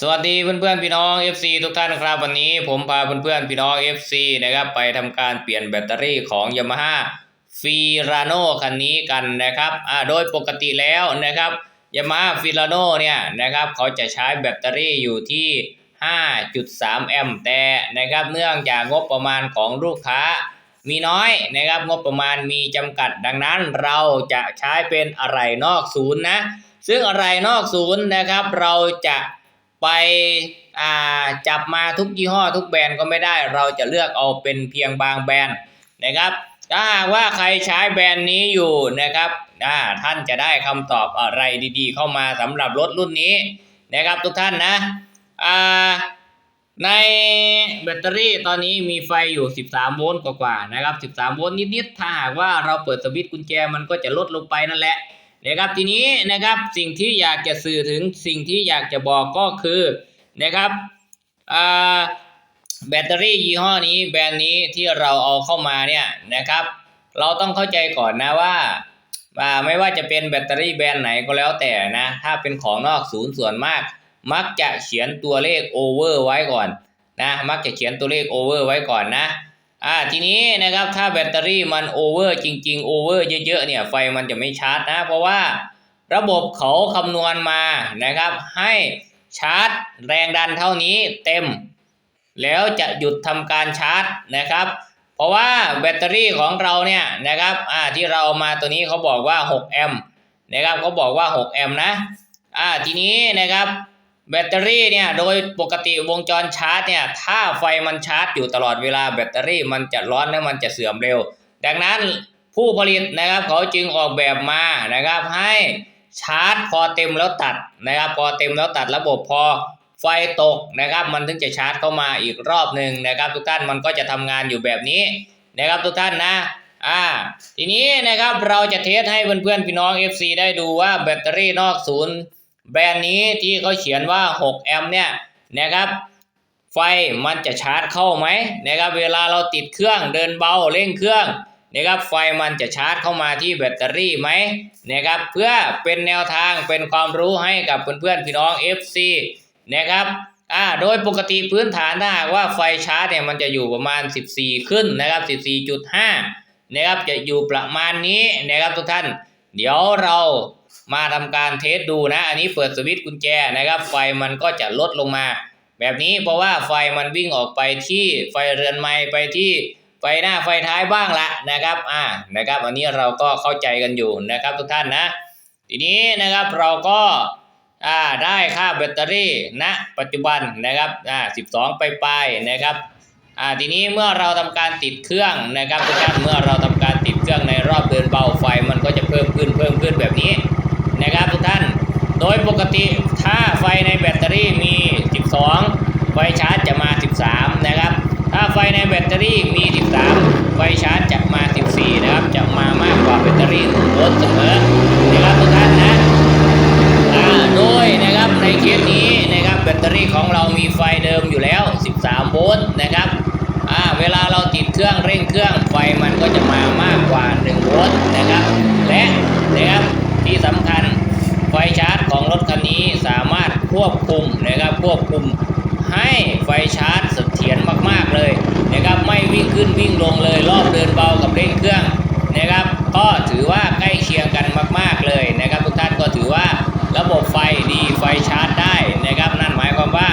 สวัสดีเพื่อนๆพี่น้อง FC ทุกท่านครับวันนี้ผมพาเพื่อนๆพี่น้อง FC นะครับไปทำการเปลี่ยนแบตเตอรี่ของ Yamaha f i r a n o คันนี้กันนะครับอ่าโดยปกติแล้วนะครับ Yamaha f i r a n o เนี่ยนะครับเขาจะใช้แบตเตอรี่อยู่ที่ 5.3 แอมป์แต่นะครับเนื่องจากงบประมาณของลูกค้ามีน้อยนะครับงบประมาณมีจำกัดดังนั้นเราจะใช้เป็นอะไรนอกศูนย์นะ ซึ่งอะไรนอกศูนย์นะครับเราจะ ไปอ่าจับมาทุกยี่ห้อทุกแบรนด์ก็ไม่ได้ เราจะเลือกเอาเป็นเพียงบางแบรนด์นะครับ ถ้าว่าใครใช้แบรนด์นี้อยู่นะครับอ่าท่านจะได้คำตอบอะไรดี ๆ เข้ามาสำหรับรถรุ่นนี้นะครับทุกท่านนะอ่าในแบตเตอรี่ตอนนี้มีไฟอยู่ 13 โวลต์กว่าๆนะครับ 13 โวลต์นิดๆ ถ้าหากว่าเราเปิดสวิตช์กุญแจมันก็จะลดลงไปนั่นแหละ นะครับทีนี้นะครับสิ่งที่อยากจะสื่อถึงสิ่งที่อยากจะบอกก็คือนะครับอ่าแบตเตอรี่ยี่ห้อนี้แบรนด์นี้ที่เราเอาเข้ามาเนี่ยนะครับ เราต้องเข้าใจก่อนนะว่าไม่ว่าจะเป็นแบตเตอรี่แบรนด์ไหนก็แล้วแต่นะถ้าเป็นของนอกศูนย์ส่วนมาก มักจะเขียนตัวเลขโอเวอร์ไว้ก่อนนะมักจะเขียนตัวเลขโอเวอร์ไว้ก่อนนะ อ่าทีนี้นะครับถ้าแบตเตอรี่มันโอเวอร์จริงๆโอเวอร์เยอะๆเนี่ยไฟมันจะไม่ชาร์จนะ เพราะว่าระบบเขาคำนวณมานะครับ ให้ชาร์จแรงดันเท่านี้เต็ม แล้วจะหยุดทำการชาร์จนะครับ เพราะว่าแบตเตอรี่ของเราเนี่ยนะครับอ่าที่เราเอามาตัวนี้เขาบอกว่า 6 แอมป์นะครับเขาบอกว่า 6 แอมป์นะอ่าทีนี้นะครับ แบตเตอรี่เนี่ยโดยปกติวงจรชาร์จเนี่ยถ้าไฟมันชาร์จอยู่ตลอดเวลาแบตเตอรี่มันจะร้อนและมันจะเสื่อมเร็ว ดังนั้นผู้ผลิตนะครับเขาจึงออกแบบมานะครับให้ชาร์จพอเต็มแล้วตัดนะครับพอเต็มแล้วตัดระบบพอไฟตกนะครับ มันถึงจะชาร์จเข้ามาอีกรอบหนึ่งนะครับ ทุกท่านมันก็จะทำงานอยู่แบบนี้นะครับทุกท่านนะอ่าทีนี้นะครับเราจะเทสให้เพื่อนๆพี่น้อง FC ได้ดูว่าแบตเตอรี่นอกศูนย์ แบรนด์นี้ที่เขาเขียนว่า 6 แอมป์เนี่ยนะครับไฟมันจะชาร์จเข้าไหมนะครับเวลาเราติดเครื่องเดินเบาเร่งเครื่องนะครับไฟมันจะชาร์จเข้ามาที่แบตเตอรี่ไหมนะครับเพื่อเป็นแนวทางเป็นความรู้ให้กับเพื่อนๆพี่น้อง FC นะครับอ่าโดยปกติพื้นฐานถ้าหากว่าไฟชาร์จเนี่ยมันจะอยู่ประมาณ 14 ขึ้นนะครับ 14.5นะครับจะอยู่ประมาณนี้นะครับทุกท่าน เดี๋ยวเรา มาทำการเทสดูนะ อันนี้เปิดสวิตช์กุญแจนะครับ ไฟมันก็จะลดลงมา แบบนี้เพราะว่าไฟมันวิ่งออกไปที่ไฟเรือนไม้ไปที่ไฟหน้าไฟท้ายบ้างละนะครับอ่านะครับ อันนี้เราก็เข้าใจกันอยู่นะครับทุกท่านนะ ทีนี้นะครับเราก็อ่าได้ค่าแบตเตอรี่ณปัจจุบันนะครับอ่า12 ไปปลายๆนะครับอ่าทีนี้เมื่อเราทำการติดเครื่องนะครับทุกท่านเมื่อเราทำการติดเครื่องในรอบเดินเบาไฟมันก็ เพิ่มขึ้นเพิ่มขึ้นแบบนี้นะครับทุกท่าน โดยปกติถ้าไฟในแบตเตอรี่มี 12 ไฟชาร์จจะมา 13 นะครับ ถ้าไฟในแบตเตอรี่มี 13 ไฟชาร์จจะมา 14 นะครับ จะมามากกว่าแบตเตอรี่1โวลต์เสมอนะครับทุกท่านนะโดยนะครับในเคสนี้นะครับแบตเตอรี่ของเรามีไฟเดิมอยู่แล้ว 13 โวลต์นะครับเวลาเราติดเครื่องเร่งเครื่องไฟมันก็จะมามากกว่า 1โวลต์นะครับ และนะครับที่สำคัญไฟชาร์จของรถคันนี้สามารถควบคุมนะครับควบคุมให้ไฟชาร์จเสถียรมากๆเลยนะครับไม่วิ่งขึ้นวิ่งลงเลยรอบเดินเบากับเร่งเครื่องนะครับ ก็ถือว่าใกล้เคียงกันมาก ๆเลยนะครับ ทุกท่านก็ถือว่าระบบไฟดีไฟชาร์จได้นะครับ นั่นหมายความว่า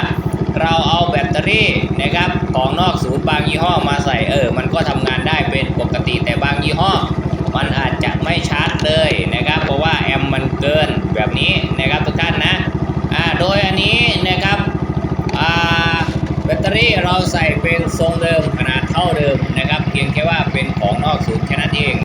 เราเอาแบตเตอรี่นะครับของนอกศูนย์บางยี่ห้อมาใส่เออ มันก็ทำงานได้เป็นปกติแต่บางยี่ห้อ มันอาจจะไม่ชาร์จเลยนะครับ เพราะว่าแอมป์มันเกินแบบนี้นะครับทุกท่านนะอ่าโดยอันนี้นะครับอ่าแบตเตอ รี่เราใส่เป็นทรงเดิมขนาดเท่าเดิมนะครับเพียงแค่ว่าเป็นของนอกศูนย์แค่นั้นเอง